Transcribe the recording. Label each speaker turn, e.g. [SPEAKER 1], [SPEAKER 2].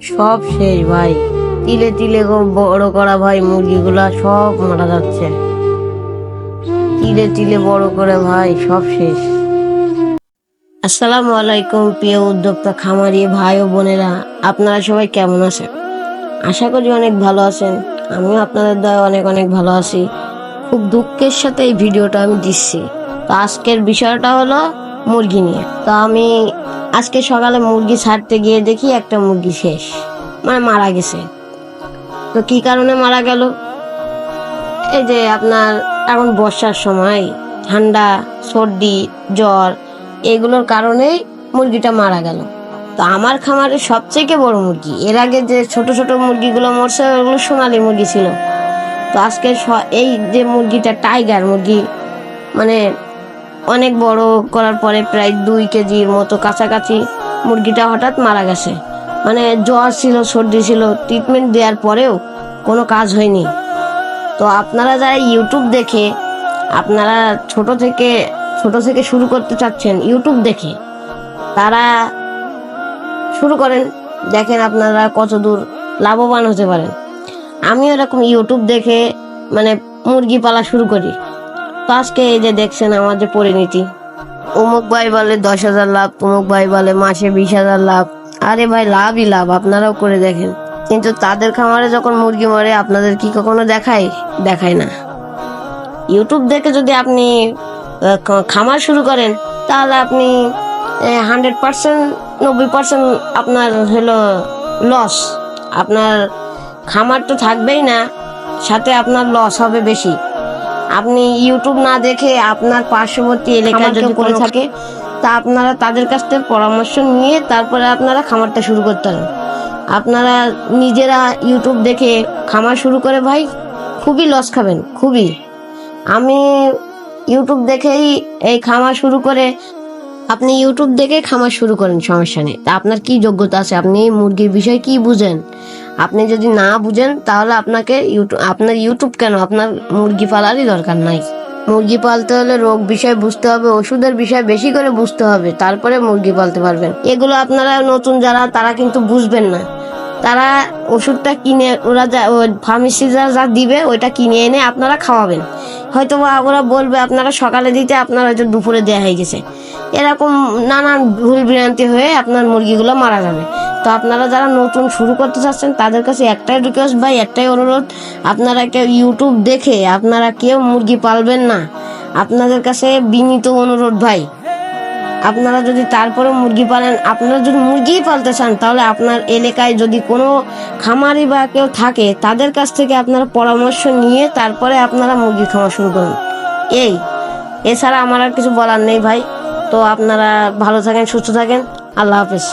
[SPEAKER 1] সব শেষ ভাই। তিলে তিলে বড় করা ভাই মুরগিগুলা সব মারা যাচ্ছে। তিলে তিলে বড় করে ভাই সব শেষ। আসসালামু আলাইকুম প্রিয় উদ্যোক্তা, খামারি ভাই ও বোনেরা, আপনারা সবাই কেমন আছেন? আশা করি অনেক ভালো আছেন। আমিও আপনাদের দয়া অনেক অনেক ভালো আছি। খুব দুঃখের সাথে এই ভিডিওটা আমি দিচ্ছি। তো আজকের বিষয়টা হলো মুরগি নিয়ে। তো আমি আজকে সকালে মুরগি ছাড়তে গিয়ে দেখি একটা মুরগি শেষ। মানে মারা গেছে। তো কি কারণে মারা গেল? এই যে আপনার এখন বর্ষার সময়, ঠান্ডা, সর্দি, জ্বর, এগুলোর কারণেই মুরগিটা মারা গেল। তো আমার খামারে সবচেয়ে বড় মুরগি, এর আগে যে ছোট ছোট মুরগিগুলো মরছে, ওগুলো সোনালি মুরগি ছিল। তো আজকে এই যে মুরগিটা, টাইগার মুরগি মানে অনেক বড় করার পরে প্রায় দুই কেজির মতো কাছাকাছি মুরগিটা হঠাৎ মারা গেছে। মানে জ্বর ছিল, সর্দি ছিল ট্রিটমেন্ট দেওয়ার পরেও কোনো কাজ হয়নি। তো আপনারা যারা ইউটিউব দেখে, আপনারা ছোট থেকে ছোট থেকে শুরু করতে চাচ্ছেন ইউটিউব দেখে, তারা শুরু করেন, দেখেন আপনারা কত দূর লাভবান হতে পারেন। আমি এরকম ইউটিউব দেখে মানে মুরগি পালা শুরু করি। তো আজকে এই যে দেখছেন আমার যে পরিণতি। অমুক ভাই বলে দশ হাজার লাভ অমুক ভাই বলে মাসে বিশ হাজার লাভ। আরে ভাই, লাভই লাভ, আপনারাও করে দেখেন। কিন্তু তাদের খামারে যখন মুরগি মরে, আপনাদের কি কখনো দেখায়? দেখায় না। ইউটিউব দেখে যদি আপনি খামার শুরু করেন, তাহলে আপনি হান্ড্রেড পার্সেন্ট নব্বই পার্সেন্ট আপনার হলো লস আপনার খামার তো থাকবেই না, সাথে আপনার লস হবে বেশি। আপনি ইউটিউব না দেখে আপনার পার্শ্ববর্তী এলাকায় যদি করে থাকে তা আপনারা তাদের কাছ থেকে পরামর্শ নিয়ে তারপরে আপনারা খামারটা শুরু করতে পারেন আপনারা নিজেরা ইউটিউব দেখে খামার শুরু করে ভাই খুবই লস খাবেন খুবই। আমি ইউটিউব দেখেই এই খামার শুরু করে আপনি ইউটিউব দেখে খামার শুরু করেন সমস্যা নেই। তা আপনার কি যোগ্যতা আছে? আপনি মুরগির বিষয়ে কি বুঝেন? আপনি যদি না বুঝেন, তাহলে আপনাকে ইউটিউব আপনার ইউটিউব কেন? আপনার মুরগি পালারই দরকার নাই। মুরগি পালতে হলে রোগ বিষয় বুঝতে হবে, ওষুধের বিষয় বেশি করে বুঝতে হবে, তারপরে মুরগি পালতে পারবেন। এগুলো আপনারা নতুন যারা, তারা কিন্তু বুঝবেন না। তারা ওষুধটা কিনে, ওরা যা ফার্মেসি যা যা দিবে, ওইটা কিনে এনে আপনারা খাওয়াবেন। হয়তো বা ওরা বলবে, আপনারা সকালে দিতে, আপনার হয়তো দুপুরে দেওয়া হয়ে গেছে। এরকম নানান ভুল ভ্রান্তি হয়ে আপনার মুরগিগুলো মারা যাবে। তো আপনারা যারা নতুন শুরু করতে চাচ্ছেন, তাদের কাছে একটাই রিকোয়েস্ট ভাই, একটাই অনুরোধ। আপনারা কেউ ইউটিউব দেখে আপনারা কেউ মুরগি পালবেন না। আপনাদের কাছে বিনীত অনুরোধ ভাই। আপনারা যদি তারপরে মুরগি পালেন, আপনারা যদি মুরগিই পালতে চান, তাহলে আপনার এলাকায় যদি কোনো খামারি বা কেউ থাকে, তাদের কাছ থেকে আপনারা পরামর্শ নিয়ে তারপরে আপনারা মুরগি খাওয়া শুরু করুন। এই, এছাড়া আমার আর কিছু বলার নেই ভাই। তো আপনারা ভালো থাকেন, সুস্থ থাকেন। আল্লাহ হাফেজ।